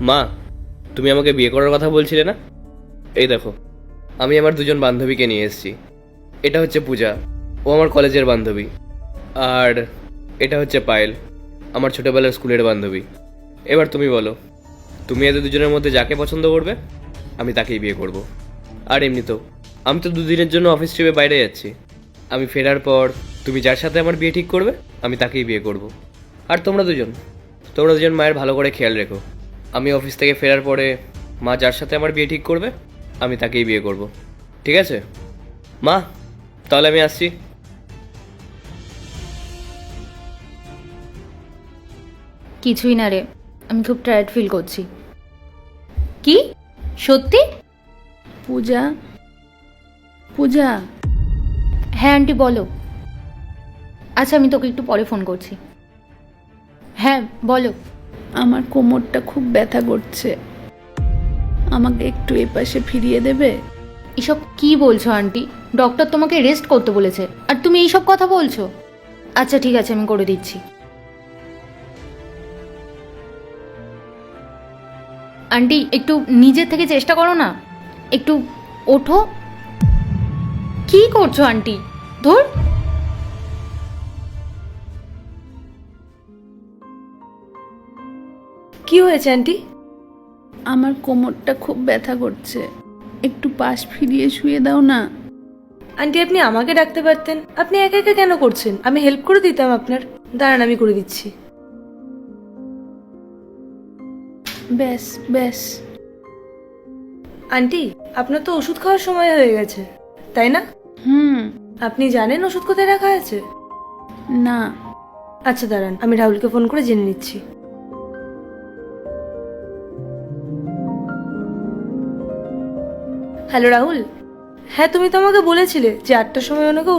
মা, তুমি আমাকে বিয়ে করার কথা বলছিলে না? এই দেখো, আমি আমার দুজন বান্ধবীকে নিয়ে এসেছি। এটা হচ্ছে পূজা, ও আমার কলেজের বান্ধবী। আর এটা হচ্ছে পায়েল, আমার ছোটবেলার স্কুলের বান্ধবী। এবার তুমি বলো, তুমি এদের দুজনের মধ্যে যাকে পছন্দ করবে, আমি তাকেই বিয়ে করব। আর এমনিতেও আমি তো দুদিনের জন্য অফিস ট্রিপে বাইরে যাচ্ছি। আমি ফেরার পর তুমি যার সাথে আমার বিয়ে ঠিক করবে, আমি তাকেই বিয়ে করব। আর তোমরা দুজন তোমরা দুজন মায়ের ভালো করে খেয়াল রেখো। আমি অফিস থেকে ফেরার পরে মা যার সাথে আমার বিয়ে ঠিক করবে আমি তাকেই বিয়ে করব। ঠিক আছে? মা তাহলে আমি আসছি। কিছুই না রে আমি খুব টায়ার্ড ফিল করছি। কি? সত্যি? পূজা পূজা। হ্যাঁ আন্টি বলো। আচ্ছা আমি তোকে একটু পরে ফোন করছি। হ্যাঁ বলো। আমার কোমরটা খুব ব্যথা করছে। আমাকে একটু এ পাশে ফিরিয়ে দেবে? এসব কি বলছো, আন্টি? ডক্টর তোমাকে রেস্ট করতে বলেছে। আর তুমি এইসব কথা বলছো? আচ্ছা ঠিক আছে, আমি করে দিচ্ছি। আন্টি, একটু নিজের থেকে চেষ্টা করো না। একটু ওঠো। কি করছ, আন্টি? ধর! কি হয়েছে আন্টি? আমার কোমরটা খুব ব্যথা করছে। একটু পাশ ফিরিয়ে শুয়ে দাও না। আন্টি আপনি আমাকে ডাকতে পারতেন? আপনি একা একা কেন করছেন? আমি হেল্প করে দিতাম আপনার। দাঁড়ান আমি করে দিচ্ছি। ব্যাস ব্যাস। আন্টি আপনার তো ওষুধ খাওয়ার সময় হয়ে গেছে তাই না? হুম। আপনি জানেন ওষুধ কোথায় রাখা আছে? না। আচ্ছা দাঁড়ান আমি রাহুলকে ফোন করে জেনে নিচ্ছি। হ্যালো রাহুল। হ্যাঁ তুমি তো আমাকে বলেছিলে যে আটটার সময় ওনাকে